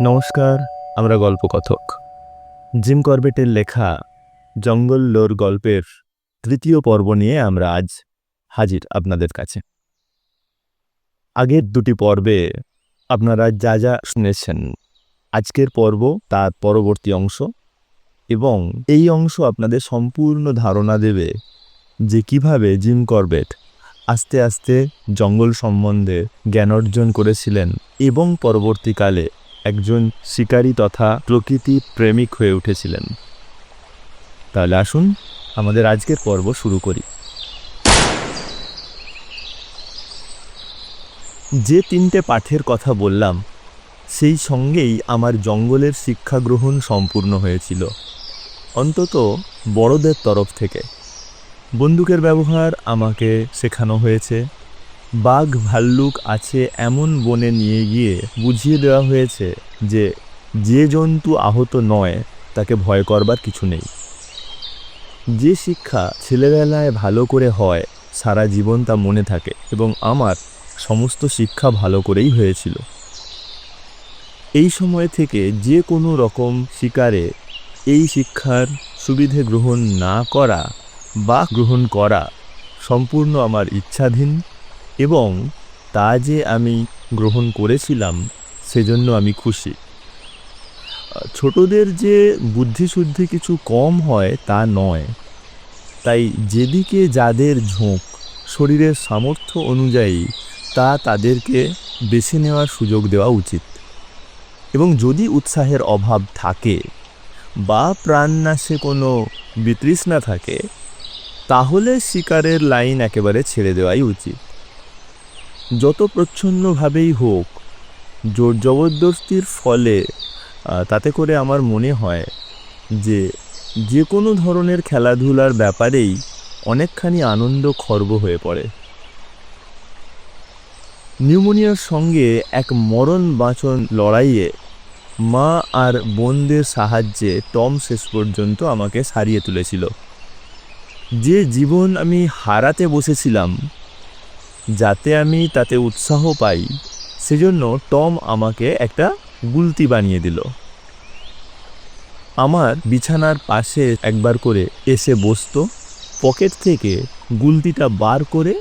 নমস্কার, আমরা গল্পকথক। জিম করবেটের লেখা জঙ্গল লোর গল্পের তৃতীয় পর্ব নিয়ে আমরা আজ হাজির আপনাদের কাছে। আগের দুটি পর্বে আপনারা যা যা শুনেছেন, আজকের পর্ব তার পরবর্তী অংশ এবং এই অংশ আপনাদের সম্পূর্ণ ধারণা দেবে যে কীভাবে জিম করবেট আস্তে আস্তে জঙ্গল সম্বন্ধে জ্ঞান অর্জন করেছিলেন এবং পরবর্তীকালে একজন শিকারী তথা প্রকৃতি প্রেমিক হয়ে উঠেছিলেন। তাহলে আসুন, আমাদের আজকের পর্ব শুরু করি। যে তিনটে পাঠের কথা বললাম, সেই সঙ্গেই আমার জঙ্গলের শিক্ষা গ্রহণ সম্পূর্ণ হয়েছিল। অন্তত বড়দের তরফ থেকে। বন্দুকের ব্যবহার আমাকে শেখানো হয়েছে। বাঘ ভাল্লুক আছে এমন বনে নিয়ে গিয়ে বুঝিয়ে দেওয়া হয়েছে যে যে জন্তু আহত নয়, তাকে ভয় করবার কিছু নেই। যে শিক্ষা ছেলেবেলায় ভালো করে হয়, সারা জীবন তা মনে থাকে এবং আমার সমস্ত শিক্ষা ভালো করেই হয়েছিল। এই সময় থেকে যে কোনো রকম শিকারে এই শিক্ষার সুবিধে গ্রহণ না করা বা গ্রহণ করা সম্পূর্ণ আমার ইচ্ছাধীন এবং তা যে আমি গ্রহণ করেছিলাম, সেজন্য আমি খুশি। ছোটদের যে বুদ্ধিশুদ্ধি কিছু কম হয়, তা নয়। তাই যেদিকে যাদের ঝোঁক, শরীরের সামর্থ্য অনুযায়ী তা তাদেরকে বেছে নেওয়ার সুযোগ দেওয়া উচিত। এবং যদি উৎসাহের অভাব থাকে বা প্রাণনাশে কোনো বিতৃষ্ণা থাকে, তাহলে শিকারের লাইন একেবারে ছেড়ে দেওয়াই উচিত। যত প্রচ্ছন্নভাবেই হোক, জোর জবরদস্তির ফলে তাতে করে আমার মনে হয় যে যে কোনো ধরনের খেলাধুলার ব্যাপারেই অনেকখানি আনন্দ খর্ব হয়ে পড়ে। নিউমোনিয়ার সঙ্গে এক মরণ বাঁচন লড়াইয়ে মা আর বোনদের সাহায্যে টম শেষ পর্যন্ত আমাকে সারিয়ে তুলেছিল। যে জীবন আমি হারাতে বসেছিলাম যাতে আমি তাতে উৎসাহ পাই, সেজন্য টম আমাকে একটা গুলতি বানিয়ে দিল। আমার বিছানার পাশে একবার করে এসে বসতো, পকেট থেকে গুলতিটা বার করে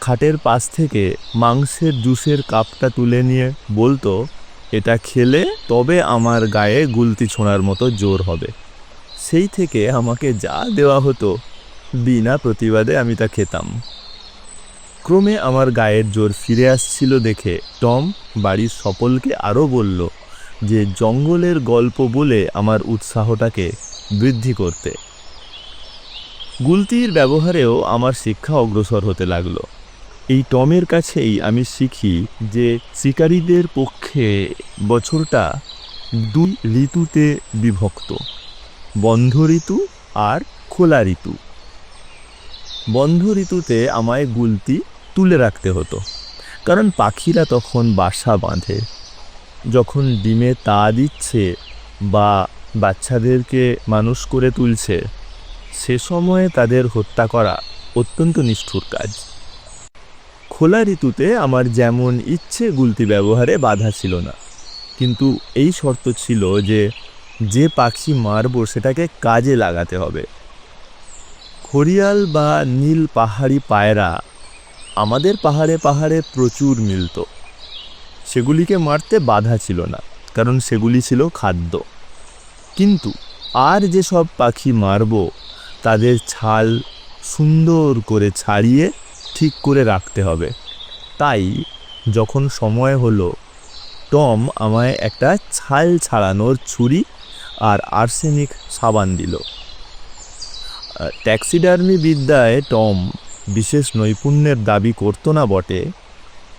খাটের পাশ থেকে মাংসের জুসের কাপটা তুলে নিয়ে বলতো, এটা খেলে তবে আমার গায়ে গুলতি ছোঁড়ার মতো জোর হবে। সেই থেকে আমাকে যা দেওয়া হতো, বিনা প্রতিবাদে আমি তা খেতাম। ক্রমে আমার গায়ের জোর ফিরে আসছিল দেখে টম বাড়ির সকলকে আরও বলল যে জঙ্গলের গল্প বলে আমার উৎসাহটাকে বৃদ্ধি করতে। গুলতির ব্যবহারেও আমার শিক্ষা অগ্রসর হতে লাগল। এই টমের কাছেই আমি শিখি যে শিকারীদের পক্ষে বছরটা দুই ঋতুতে বিভক্ত, বন্ধ ঋতু আর খোলা ঋতু। বন্ধ ঋতুতে আমায় গুলতি তুলে রাখতে হতো। কারণ পাখিরা তখন বাসা বাঁধে। যখন ডিমে তা দিচ্ছে বা বাচ্চাদেরকে মানুষ করে তুলছে, সে সময়ে তাদের হত্যা করা অত্যন্ত নিষ্ঠুর কাজ। খোলা ঋতুতে আমার যেমন ইচ্ছে গুলতি ব্যবহারে বাধা ছিল না। কিন্তু এই শর্ত ছিল যে যে পাখি মারবো সেটাকে কাজে লাগাতে হবে। খড়িয়াল বা নীল পাহাড়ি পায়রা আমাদের পাহাড়ে পাহাড়ে প্রচুর মিলত। সেগুলিকে মারতে বাধা ছিল না, কারণ সেগুলি ছিল খাদ্য। কিন্তু আর যেসব পাখি মারব, তাদের ছাল সুন্দর করে ছাড়িয়ে ঠিক করে রাখতে হবে। তাই যখন সময় হলো, টম আমায় একটা ছাল ছাড়ানোর ছুরি আর আর্সেনিক সাবান দিল। ট্যাক্সিডার্মি বিদ্যায় টম বিশেষ নৈপুণ্যের দাবি করতো না বটে।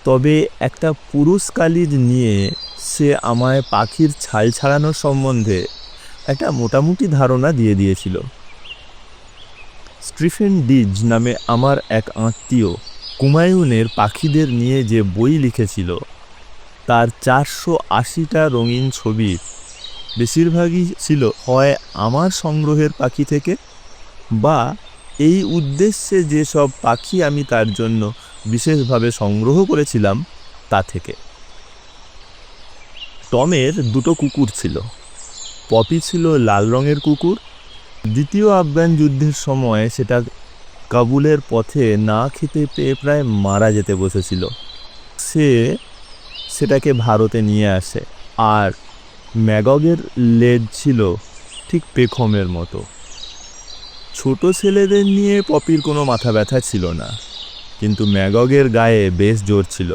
তবে একটা পুরুষ কালিজ নিয়ে সে আমায় পাখির ছাল ছাড়ানোর সম্বন্ধে একটা মোটামুটি ধারণা দিয়ে দিয়েছিল। স্টিফেন ডিজ নামে আমার এক আত্মীয় কুমায়ুনের পাখিদের নিয়ে যে বই লিখেছিল, তার চারশো আশিটা রঙিন ছবির বেশিরভাগই ছিল হয় আমার সংগ্রহের পাখি থেকে বা এই উদ্দেশ্যে যেসব পাখি আমি তার জন্য বিশেষভাবে সংগ্রহ করেছিলাম, তা থেকে। টমের দুটো কুকুর ছিল। পপি ছিল লাল রঙের কুকুর। দ্বিতীয় আফগান যুদ্ধের সময় সেটা কাবুলের পথে না খেতে পেয়ে প্রায় মারা যেতে বসেছিল। সে সেটাকে ভারতে নিয়ে আসে। আর ম্যাগগের লেজ ছিল ঠিক পেখমের মতো। ছোট ছেলেদের নিয়ে পপির কোনো মাথা ব্যথা ছিল না, কিন্তু ম্যাগগের গায়ে বেশ জোর ছিল।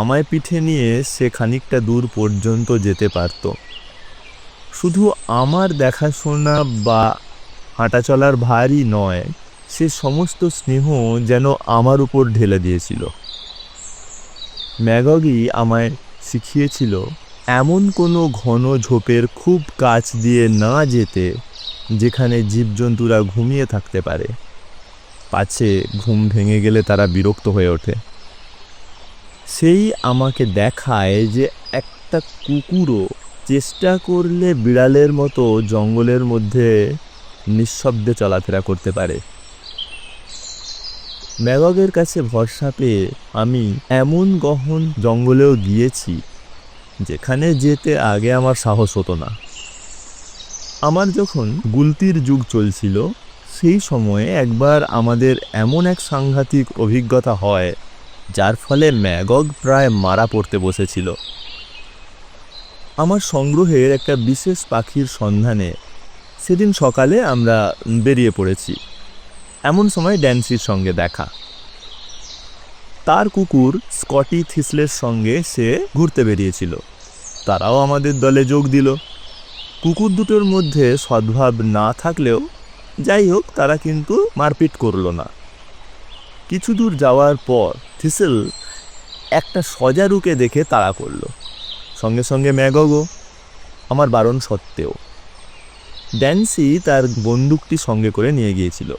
আমায় পিঠে নিয়ে সে খানিকটা দূর পর্যন্ত যেতে পারত। শুধু আমার দেখাশোনা বা হাঁটা চলার ভারই নয়, সে সমস্ত স্নেহ যেন আমার উপর ঢেলে দিয়েছিল। ম্যাগগই আমায় শিখিয়েছিল, এমন কোনো ঘন ঝোপের খুব কাছ দিয়ে না যেতে যেখানে জীবজন্তুরা ঘুমিয়ে থাকতে পারে। পাছে ঘুম ভেঙে গেলে তারা বিরক্ত হয়ে ওঠে। সেই আমাকে দেখায় যে একটা কুকুরও চেষ্টা করলে বিড়ালের মতো জঙ্গলের মধ্যে নিঃশব্দে চলাফেরা করতে পারে। ম্যাগগের কাছে ভরসা পেয়ে আমি এমন গহন জঙ্গলেও গিয়েছি, যেখানে যেতে আগে আমার সাহস হতো না। আমার যখন গুলতির যুগ চলছিল, সেই সময়ে একবার আমাদের এমন এক সাংঘাতিক অভিজ্ঞতা হয়, যার ফলে ম্যাগগ প্রায় মারা পড়তে বসেছিল। আমার সংগ্রহের একটা বিশেষ পাখির সন্ধানে সেদিন সকালে আমরা বেরিয়ে পড়েছি। এমন সময় ড্যান্সির সঙ্গে দেখা। তার কুকুর স্কটি থিসলের সঙ্গে সে ঘুরতে বেরিয়েছিল। তারাও আমাদের দলে যোগ দিল। কুকুর দুটোর মধ্যে সদ্ভাব না থাকলেও, যাই হোক, তারা কিন্তু মারপিট করল না। কিছু দূর যাওয়ার পর থিসেল একটা সজারুকে দেখে তাড়া করল। সঙ্গে সঙ্গে, ম্যাগগো, আমার বারণ সত্ত্বেও। ড্যান্সি তার বন্দুকটি সঙ্গে করে নিয়ে গিয়েছিল।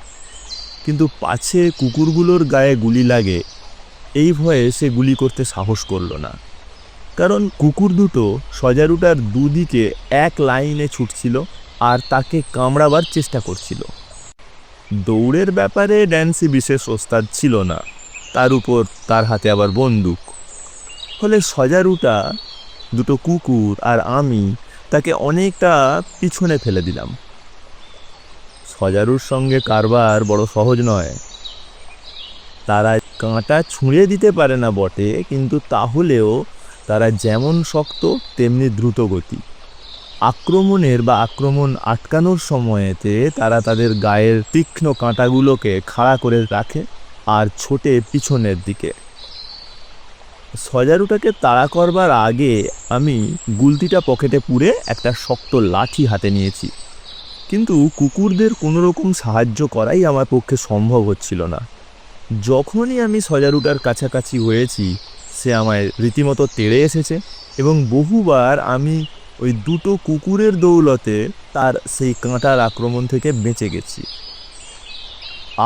কিন্তু পাছে কুকুরগুলোর গায়ে গুলি লাগে, এই ভয়ে সে গুলি করতে সাহস করল না। কারণ কুকুর দুটো সজারুটার দুদিকে এক লাইনে ছুটছিল আর তাকে কামড়াবার চেষ্টা করছিল। দৌড়ের ব্যাপারে ড্যান্সি বিশেষ ওস্তাদ ছিল না। তার উপর তার হাতে আবার বন্দুক। ফলে সজারুটা, দুটো কুকুর আর আমি তাকে অনেকটা পিছনে ফেলে দিলাম। সজারুর সঙ্গে কারবার বড় সহজ নয়। তারা কাঁটা ছুঁড়ে দিতে পারে না বটে, কিন্তু তাহলেও তারা যেমন শক্ত, তেমনি দ্রুত গতি। আক্রমণের বা আক্রমণ আটকানোর সময়েতে তারা তাদের গায়ের তীক্ষ্ণ কাঁটাগুলোকে খাড়া করে রাখে আর ছোটে পিছনের দিকে। সজারুটাকে তাড়া করবার আগে আমি গুলতিটা পকেটে পুরে একটা শক্ত লাঠি হাতে নিয়েছি। কিন্তু কুকুরদের কোনো রকম সাহায্য করাই আমার পক্ষে সম্ভব হচ্ছিল না। যখনই আমি সজারুটার কাছাকাছি হয়েছি সে আমায় রীতিমতো তেড়ে এসেছে এবং বহুবার আমি ওই দুটো কুকুরের দৌলতে তার সেই কাঁটার আক্রমণ থেকে বেঁচে গেছি।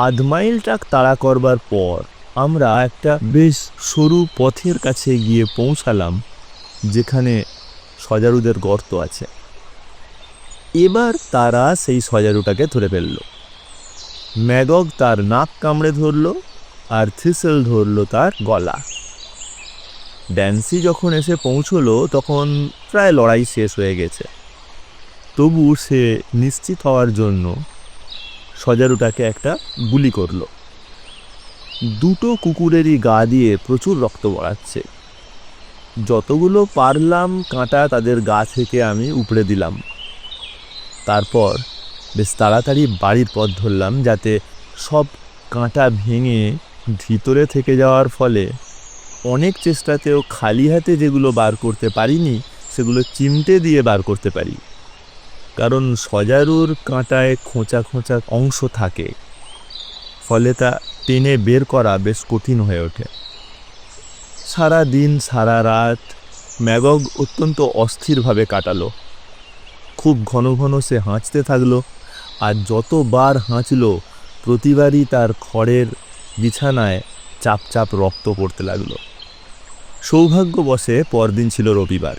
আধ মাইল ট্রাক তাড়া করবার পর আমরা একটা বেশ সরু পথের কাছে গিয়ে পৌঁছালাম, যেখানে সজারুদের গর্ত আছে। এবার তারা সেই সজারুটাকে ধরে ফেলল। ম্যাগগ তার নাক কামড়ে ধরল আর থিসেল ধরল তার গলা। ড্যান্সি যখন এসে পৌঁছলো, তখন প্রায় লড়াই শেষ হয়ে গেছে। তবু সে নিশ্চিত হওয়ার জন্য সজারুটাকে একটা গুলি করল। দুটো কুকুরেরই গা দিয়ে প্রচুর রক্ত বড়াচ্ছে যতগুলো পারলাম কাঁটা তাদের গা থেকে আমি উপড়ে দিলাম। তারপর বেশ তাড়াতাড়ি বাড়ির পথ ধরলাম, যাতে সব কাঁটা ভেঙে ভিতরে থেকে যাওয়ার ফলে অনেক চেষ্টাতেও খালি হাতে যেগুলো বার করতে পারিনি, সেগুলো চিমটে দিয়ে বার করতে পারি। কারণ সজারুর কাঁটায় খোঁচা খোঁচা অংশ থাকে। ফলে তা টেনে বের করা বেশ কঠিন হয়ে ওঠে। সারা দিন, সারা রাত ম্যাগগ অত্যন্ত অস্থিরভাবে কাটালো। খুব ঘন ঘন সে হাঁচতে থাকল আর যতবার হাঁচল, প্রতিবারই তার খড়ের বিছানায় চাপ চাপ রক্ত পড়তে লাগল। সৌভাগ্যবশে পরদিন ছিল রবিবার।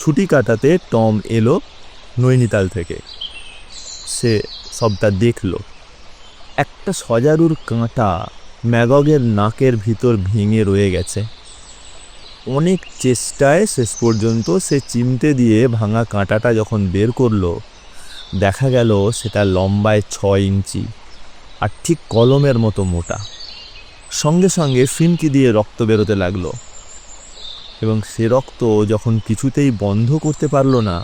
ছুটি কাটাতে টম এলো নৈনিতাল থেকে। সে সবটা দেখল। একটা সজারুর কাঁটা ম্যাগগের নাকের ভিতর ভেঙে রয়ে গেছে। অনেক চেষ্টায় শেষ পর্যন্ত সে চিমটে দিয়ে ভাঙা কাঁটাটা যখন বের করল, দেখা গেল সেটা লম্বায় ছয় ইঞ্চি আর ঠিক কলমের মতো মোটা। সঙ্গে সঙ্গে ফিনকি দিয়ে রক্ত বেরোতে লাগল। এবং সে রক্ত যখন কিছুতেই বন্ধ করতে পারল না,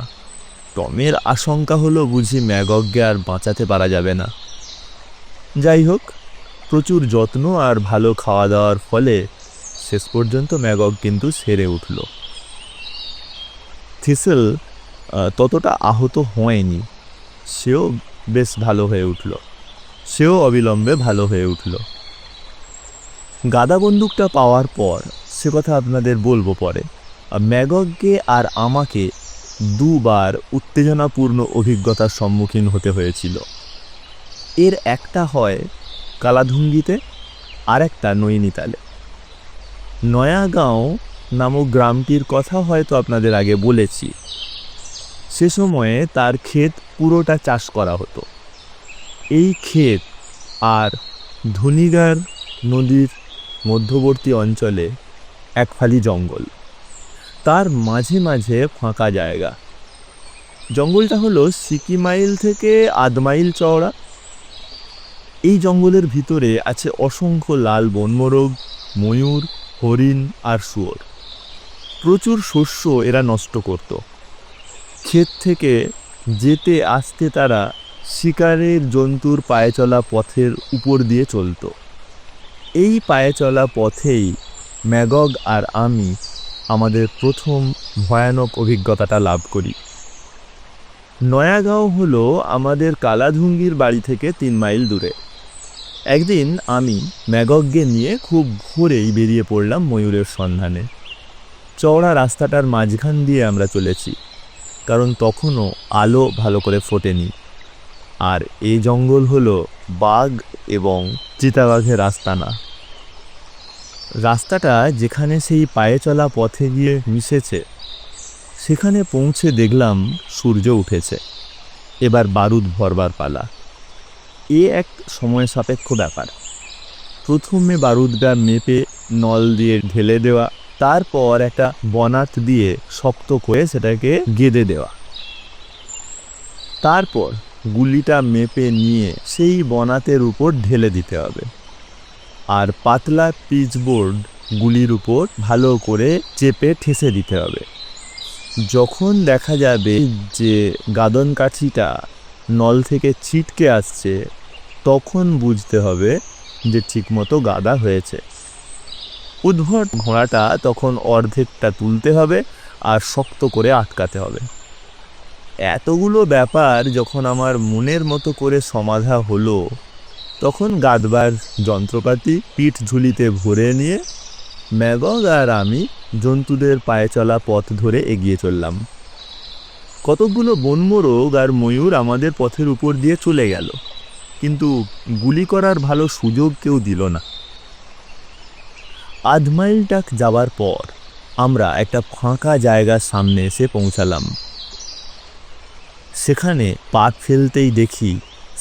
টমের আশঙ্কা হলো বুঝি ম্যাগগকে আর বাঁচাতে পারা যাবে না। যাই হোক, প্রচুর যত্ন আর ভালো খাওয়া দাওয়ার ফলে শেষ পর্যন্ত ম্যাগগ কিন্তু সেরে উঠল। থিসেল ততটা আহত হয়নি। সেও বেশ ভালো হয়ে উঠল। সেও অবিলম্বে ভালো হয়ে উঠল। গাদা বন্দুকটা পাওয়ার পর সে কথা আপনাদের বলব পরে। আর ম্যাগগকে আর আমাকে দুবার উত্তেজনাপূর্ণ অভিজ্ঞতার সম্মুখীন হতে হয়েছিল। এর একটা হয় কালাধুঙ্গিতে আর একটা নৈনিতালে। নয়াগাঁও নামক গ্রামটির কথা হয়তো আপনাদের আগে বলেছি। সে সময়ে তার ক্ষেত পুরোটা চাষ করা হতো। এই ক্ষেত আর ধনিগার নদীর মধ্যবর্তী অঞ্চলে এক ফালি জঙ্গল। তার মাঝে মাঝে ফাঁকা জায়গা। জঙ্গলটা হলো সিকি মাইল থেকে আধ মাইল চওড়া। এই জঙ্গলের ভিতরে আছে অসংখ্য লাল বনমোরগ, ময়ূর, হরিণ আর শুয়োর। প্রচুর শস্য এরা নষ্ট করত। ক্ষেত থেকে যেতে আসতে তারা শিকারের জন্তুর পায়ে চলা পথের উপর দিয়ে চলতো। এই পায়ে চলা পথেই ম্যাগগ আর আমি আমাদের প্রথম ভয়ানক অভিজ্ঞতাটা লাভ করি। নয়াগাঁও হলো আমাদের কালাধুঙ্গির বাড়ি থেকে তিন মাইল দূরে। একদিন আমি ম্যাগগকে নিয়ে খুব ভোরেই বেরিয়ে পড়লাম ময়ূরের সন্ধানে। চওড়া রাস্তাটার মাঝখান দিয়ে আমরা চলেছি, কারণ তখনও আলো ভালো করে ফোটেনি। আর এই জঙ্গল হলো বাঘ এবং চিতাবাঘের আস্তানা। রাস্তাটা যেখানে সেই পায়ে চলা পথে গিয়ে মিশেছে, সেখানে পৌঁছে দেখলাম সূর্য উঠেছে। এবার বারুদ ভরবার পালা। এ এক সময় সাপেক্ষ ব্যাপার। প্রথমে বারুদটা মেপে নল দিয়ে ঢেলে দেওয়া, তারপর একটা বনাত দিয়ে শক্ত করে সেটাকে গেঁদে দেওয়া। তারপর গুলিটা মেপে নিয়ে সেই বনাতের উপর ঢেলে দিতে হবে। আর পাতলা পিচবোর্ড গুলির উপর ভালো করে চেপে ঠেসে দিতে হবে। যখন দেখা যাবে যে গাদন কাঠিটা নল থেকে ছিটকে আসছে, তখন বুঝতে হবে যে ঠিকমতো গাদা হয়েছে। উদ্ভট ঘোড়াটা তখন অর্ধেকটা তুলতে হবে আর শক্ত করে আটকাতে হবে। এতগুলো ব্যাপার যখন আমার মনের মতো করে সমাধা হলো তখন গাদবার যন্ত্রপাতি পিঠ ঝুলিতে ভরে নিয়ে ম্যাগগ আর আমি জন্তুদের পায়ে চলা পথ ধরে এগিয়ে চললাম। কতকগুলো বনমোরগ আর ময়ূর আমাদের পথের উপর দিয়ে চলে গেল, কিন্তু গুলি করার ভালো সুযোগ কেউ দিল না। আধ মাইল টাক যাওয়ার পর আমরা একটা ফাঁকা জায়গার সামনে এসে পৌঁছালাম। সেখানে পা ফেলতেই দেখি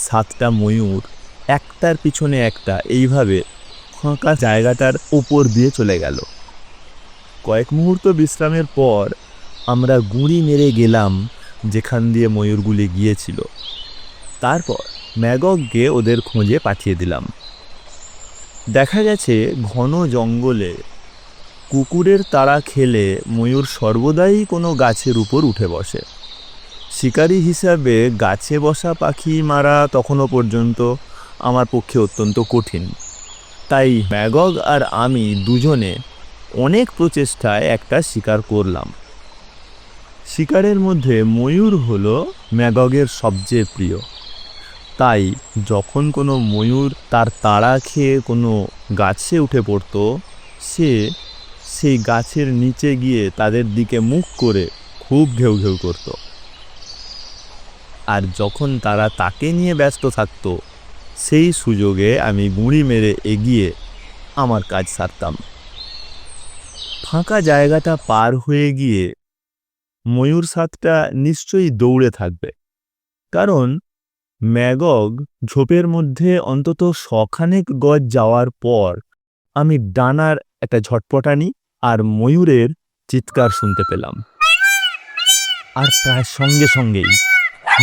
সাতটা ময়ূর একটার পিছনে একটা এইভাবে ফাঁকা জায়গাটার উপর দিয়ে চলে গেল। কয়েক মুহূর্ত বিশ্রামের পর আমরা গুঁড়ি মেরে গেলাম যেখান দিয়ে ময়ূরগুলি গিয়েছিল। তারপর ম্যাগককে ওদের খোঁজে পাঠিয়ে দিলাম। দেখা গেছে ঘন জঙ্গলে কুকুরের তারা খেলে ময়ূর সর্বদাই কোনো গাছের উপর উঠে বসে। শিকারী হিসাবে গাছে বসা পাখি মারা তখনও পর্যন্ত আমার পক্ষে অত্যন্ত কঠিন। তাই ম্যাগগ আর আমি দুজনে অনেক প্রচেষ্টায় একটা শিকার করলাম। শিকারের মধ্যে ময়ূর হলো ম্যাগগের সবচেয়ে প্রিয়। তাই যখন কোনো ময়ূর তার তাড়া খেয়ে কোনো গাছে উঠে পড়তো, সে সেই গাছের নিচে গিয়ে তাদের দিকে মুখ করে খুব ঘেউ ঘেউ করত। আর যখন তারা তাকে নিয়ে ব্যস্ত থাকতো সেই সুযোগে আমি গুঁড়ি মেরে এগিয়ে আমার কাজ সারতাম। ফাঁকা জায়গাটা পার হয়ে গিয়ে ময়ূর সাতটা নিশ্চয়ই দৌড়ে থাকবে। কারণ ম্যাগগ ঝোপের মধ্যে অন্তত শখানেক গজ যাওয়ার পর আমি ডানার একটা ঝটপটানি আর ময়ূরের চিৎকার শুনতে পেলাম। আর প্রায় সঙ্গে সঙ্গেই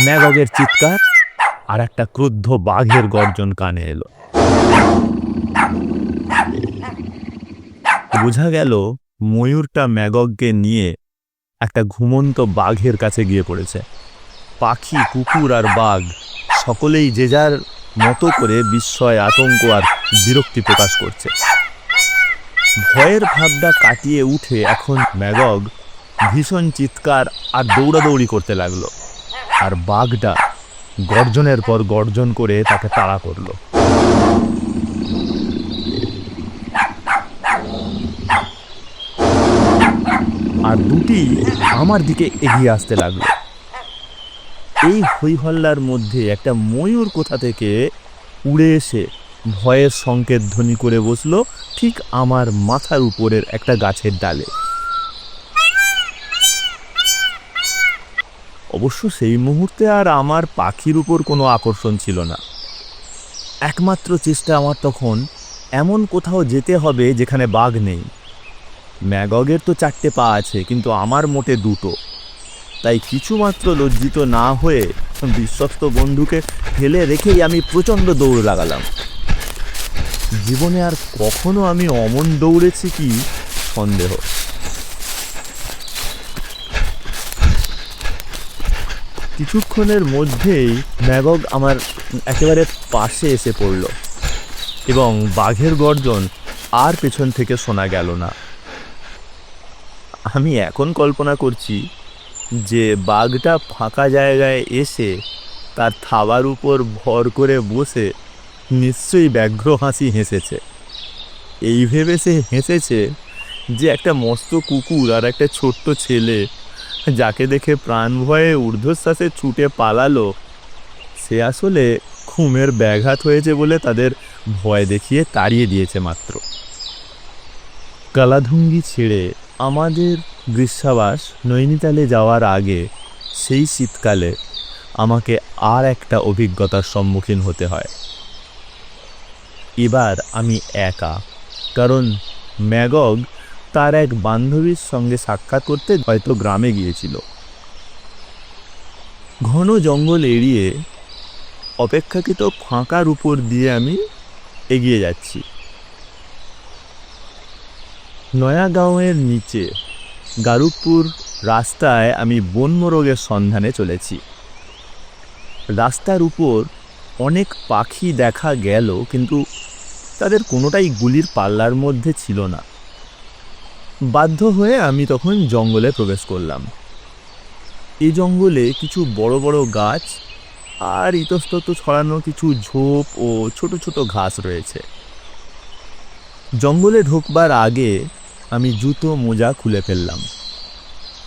ম্যাগগের চিৎকার আর একটা ক্রুদ্ধ বাঘের গর্জন কানে এলো। বোঝা গেল ময়ূরটা ম্যাগগকে নিয়ে একটা ঘুমন্ত বাঘের কাছে গিয়ে পড়েছে। পাখি, কুকুর আর বাঘ সকলেই যে যার মতো করে বিস্ময়, আতঙ্ক আর বিরক্তি প্রকাশ করছে। ভয়ের ভাবটা কাটিয়ে উঠে এখন ম্যাগগ ভীষণ চিৎকার আর দৌড়াদৌড়ি করতে লাগল। আর বাঘটা গর্জনের পর গর্জন করে তাকে তাড়া করল। আর দুটি আমার দিকে এগিয়ে আসতে লাগল। এই হইহল্লার মধ্যে একটা ময়ূর কোথা থেকে উড়ে এসে ভয়ের সংকেত ধ্বনি করে বসল ঠিক আমার মাথার উপরের একটা গাছের ডালে। অবশ্য সেই মুহূর্তে আর আমার পাখির উপর কোনো আকর্ষণ ছিল না। একমাত্র চেষ্টা আমার তখন এমন কোথাও যেতে হবে যেখানে বাঘ নেই। ম্যাগগের তো চারটে পা আছে, কিন্তু আমার মোটে দুটো। তাই কিছুমাত্র লজ্জিত না হয়ে বিশ্বস্ত বন্ধুকে ফেলে রেখেই আমি প্রচণ্ড দৌড় লাগালাম। জীবনে আর কখনো আমি অমন দৌড়েছি কি সন্দেহ। কিছুক্ষণের মধ্যেই ম্যাগগ আমার একেবারে পাশে এসে পড়ল এবং বাঘের গর্জন আর পেছন থেকে শোনা গেল না। আমি এখন কল্পনা করছি যে বাঘটা ফাঁকা জায়গায় এসে তার থাবার উপর ভর করে বসে নিশ্চয়ই ব্যগ্র হাসি হেসেছে। এই ভেবে সে হেসেছে যে একটা মস্ত কুকুর আর একটা ছোট্ট ছেলে যাকে দেখে প্রাণ ভয়ে ঊর্ধ্বশ্বাসে ছুটে পালালো, সে আসলে খুমের ব্যাঘাত হয়েছে বলে তাদের ভয় দেখিয়ে তাড়িয়ে দিয়েছে মাত্র। কালাধুঙ্গি ছেড়ে আমাদের গ্রীষ্মাবাস নৈনিতালে যাওয়ার আগে সেই শীতকালে আমাকে আর একটা অভিজ্ঞতার সম্মুখীন হতে হয়। এবার আমি একা, কারণ ম্যাগগ তার এক বান্ধবীর সঙ্গে সাক্ষাৎ করতে হয়তো গ্রামে গিয়েছিল। ঘন জঙ্গল এড়িয়ে অপেক্ষাকৃত ফাঁকার উপর দিয়ে আমি এগিয়ে যাচ্ছি। নয়াগাঁওয়ের নিচে গারুকপুর রাস্তায় আমি বনমোরগের সন্ধানে চলেছি। রাস্তার উপর অনেক পাখি দেখা গেল, কিন্তু তাদের কোনোটাই গুলির পাল্লার মধ্যে ছিল না। বাধ্য হয়ে আমি তখন জঙ্গলে প্রবেশ করলাম। এই জঙ্গলে কিছু বড় বড় গাছ আর ইতস্তত ছড়ানো কিছু ঝোপ ও ছোট ছোট ঘাস রয়েছে। জঙ্গলে ঢোকবার আগে আমি জুতো, মোজা খুলে ফেললাম।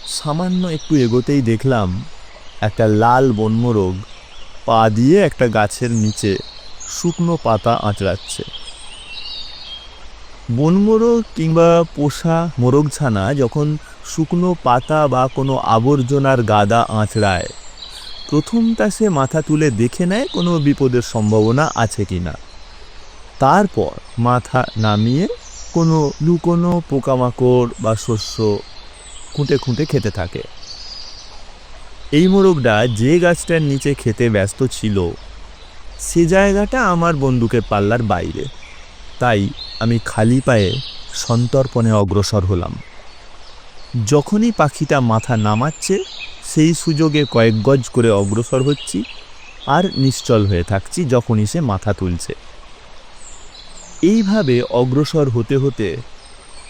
সামান্য একটু এগোতেই দেখলাম একটা লাল বনমোরগ পা দিয়ে একটা গাছের নিচে শুকনো পাতা আঁচড়াচ্ছে। বনমোরগ কিংবা পোষা মোরগ মোরগছানা যখন শুকনো পাতা বা কোনো আবর্জনার গাদা আঁচড়ায় প্রথমটা সে মাথা তুলে দেখে নেয় কোনো বিপদের সম্ভাবনা আছে কি না। তারপর মাথা নামিয়ে কোনো লুকোনো পোকামাকড় বা শস্য খুঁটে খুঁটে খেতে থাকে। এই মোরগটা যে গাছটার নিচে খেতে ব্যস্ত ছিল, সে জায়গাটা আমার বন্দুকের পাল্লার বাইরে। তাই আমি খালি পায়ে সন্তর্পণে অগ্রসর হলাম। যখনই পাখিটা মাথা নামাচ্ছে, সেই সুযোগে কয়েক গজ করে অগ্রসর হচ্ছি আর নিশ্চল হয়ে থাকছি যখনই সে মাথা তুলছে। এইভাবে অগ্রসর হতে হতে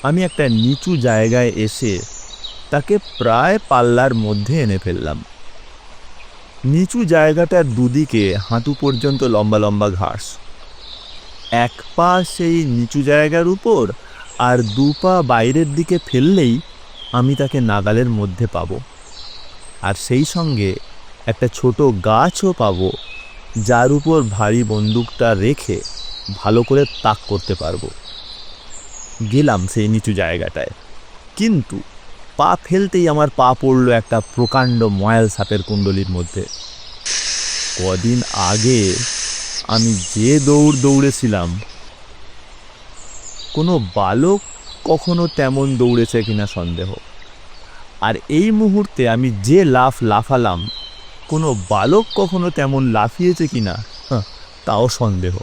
আমি একটা নিচু জায়গায় এসে তাকে প্রায় পাল্লার মধ্যে এনে ফেললাম। নিচু জায়গাটার দুদিকে হাঁটু পর্যন্ত লম্বা লম্বা ঘাস। এক পা সেই নিচু জায়গার উপর আর দু পা বাইরের দিকে ফেললেই আমি তাকে নাগালের মধ্যে পাবো। আর সেই সঙ্গে একটা ছোট গাছও পাব, যার উপর ভারী বন্দুকটা রেখে ভালো করে তাক করতে পারব। গেলাম সেই নিচু জায়গাটায়। কিন্তু পা ফেলতেই আমার পা পড়ল একটা প্রকাণ্ড ময়াল সাপের কুণ্ডলির মধ্যে। কদিন আগে আমি যে দৌড় দৌড়েছিলাম, কোনো বালক কখনো তেমন দৌড়েছে কিনা সন্দেহ। আর এই মুহূর্তে আমি যে লাফ লাফালাম, কোনো বালক কখনো তেমন লাফিয়েছে কিনা তাও সন্দেহ।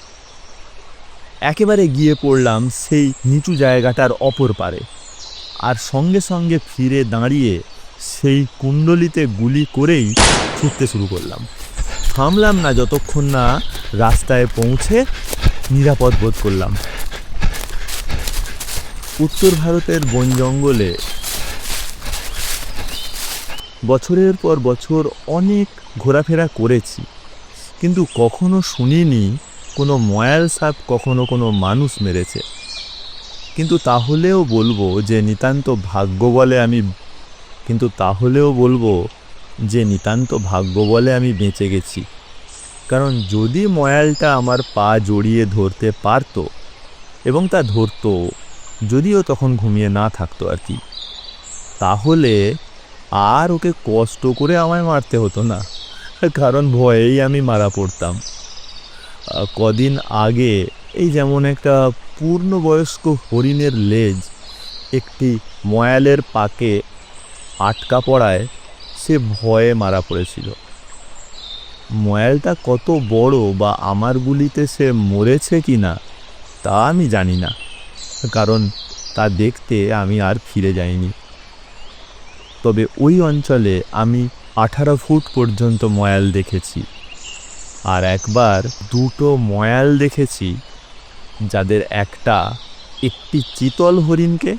একেবারে গিয়ে পড়লাম সেই নিচু জায়গাটার অপর পারে, আর সঙ্গে সঙ্গে ফিরে দাঁড়িয়ে সেই কুণ্ডলিতে গুলি করেই ছুটতে শুরু করলাম। থামলাম না যতক্ষণ না রাস্তায় পৌঁছে নিরাপদ বোধ করলাম। উত্তর ভারতের বন জঙ্গলে বছরের পর বছর অনেক ঘোরাফেরা করেছি, কিন্তু কখনো শুনিনি কোনো ময়াল সাপ কখনো কোনো মানুষ মেরেছে। কিন্তু তাহলেও বলব যে নিতান্ত ভাগ্য বলে আমি, কিন্তু তাহলেও বলব যে নিতান্ত ভাগ্য বলে আমি বেঁচে গেছি। কারণ যদি ময়ালটা আমার পা জড়িয়ে ধরতে পারতো এবং তা ধরতো, যদিও তখন ঘুমিয়ে না থাকতো আর কি, তাহলে আর ওকে কষ্ট করে আমায় মারতে হতো না। কারণ ভয়েই আমি মারা পড়তাম। কদিন আগে এই যেমন একটা পূর্ণবয়স্ক হরিণের লেজ একটি ময়ালের পাকে আটকা পড়ায় সে ভয়ে মারা পড়েছিল। ময়ালটা কত বড় বা আমার গুলিতে সে মরেছে কি না, তা আমি জানি না, কারণ তা দেখতে আমি আর ফিরে যাইনি। তবে ওই অঞ্চলে আমি আঠারো ফুট পর্যন্ত ময়াল দেখেছি, আর একবার দুটো ময়াল দেখেছি, যাদের একটা একটি চিতল হরিণকে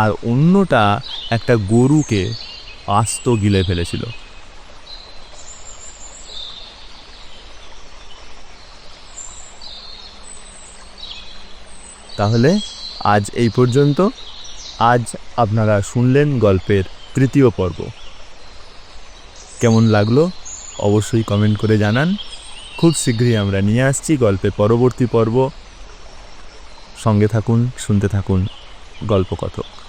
আর অন্যটা একটা গরুকে আস্ত গিলে ফেলেছিল। তাহলে আজ এই পর্যন্ত। আজ আপনারা শুনলেন গল্পের তৃতীয় পর্ব। কেমন লাগল অবশ্যই কমেন্ট করে জানান। খুব শীঘ্রই আমরা নিয়ে আসছি গল্পের পরবর্তী পর্ব। সঙ্গে থাকুন, শুনতে থাকুন গল্প কথক